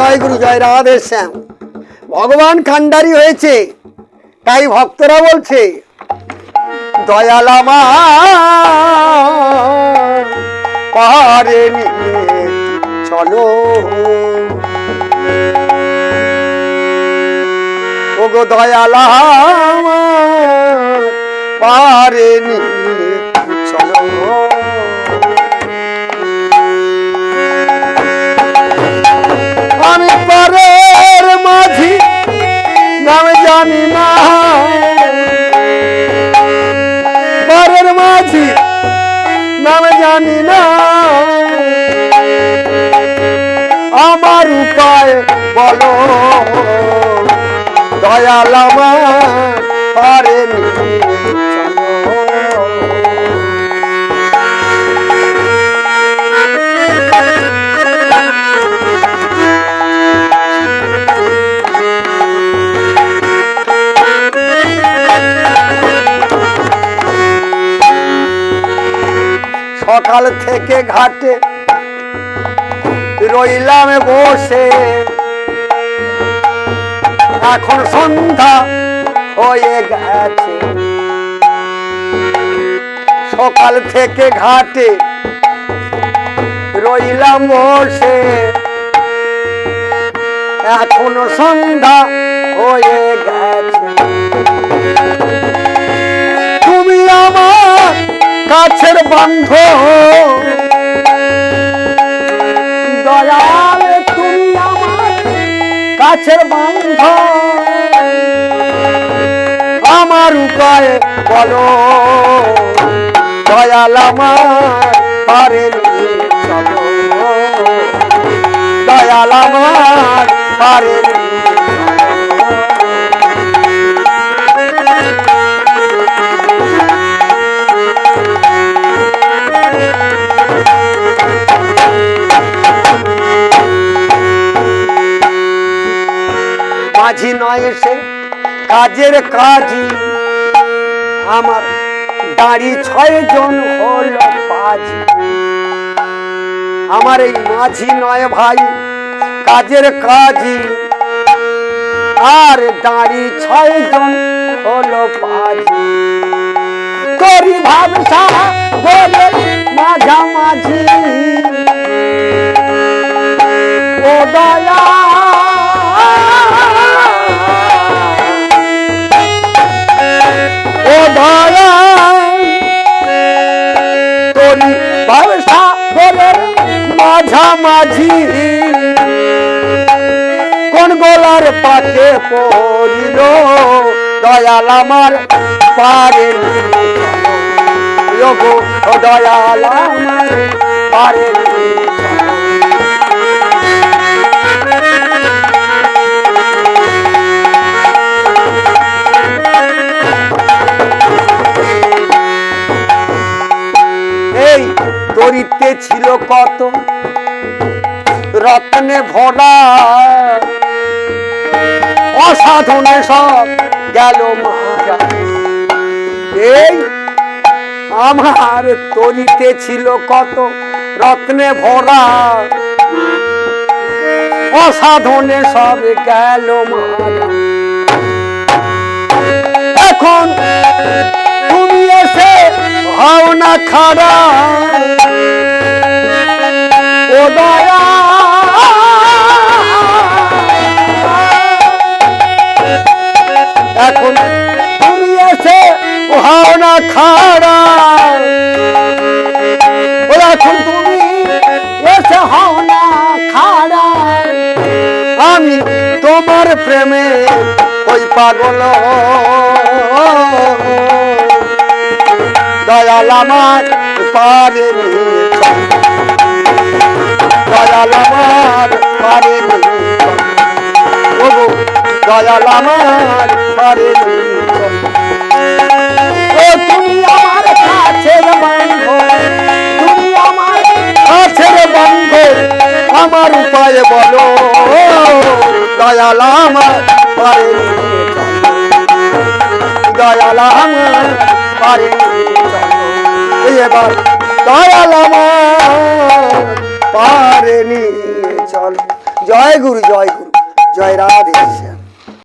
জয় গুরু জয় রাধে শ্যাম। ভগবান খান্ডারি হয়েছে, তাই ভক্তরা বলছে, দয়াল আমার, পাহাড়ে চলো। ওগো দয়াল আমার, পাহাড়ে নিয়ে চলো। মাঝি নাম জানি না। আমার উপায় বলো দয়াল আমার সকাল থেকে ঘাটে রইলাম বসে। এখন সন্ধ্যা হয়ে গেছে। সকাল থেকে ঘাটে রইলাম বসে। এখন সন্ধ্যা হয়ে গেছে। বন্ধ দয়াল তুমি আমার কাছের বন্ধ। আমার উপায় বলো। দয়াল আমার চলো দয়াল আমার পারেনি মাঝি নয় এসে কাজের কাজী আমার দাড়ি ছয় জন হল পাজি। আমার এই মাঝি নয় ভাই, কাজের কাজী আর দাড়ি ছয় জন হল পাজি। করি ভাবসা বলে মাঝামাঝি। ও দয়া মাঝামাঝি কোন গোলার পাতে পড়িল? দয়াল আমার পারে দয়াল আমার পারে। তরিতে ছিল কত রত্নে ভরা অসাধনে সব গেল এই আমার তরিতে ছিল কত রত্নে ভরা অসাধনে সব গেল এখন তুমি এসে হও না খারা ও দয়া এখন তুমি এসে হও না খারা ও এখন তুমি এসে হও খারা আমি তোমার প্রেমে ওই পাগল। দয়াল আমার পারে দয়াল আমার পারে দয়াল আমার ও, তুমি আমার কাছের বন্ধ, তুমি আমার কাছের বন্ধ, আমার উপায় বলো, দয়াল আমার দয়াল আমার এবার দয়াল আমার পারে নিয়ে চল। জয় গুরু জয় গুরু, জয় রাধে শ্যাম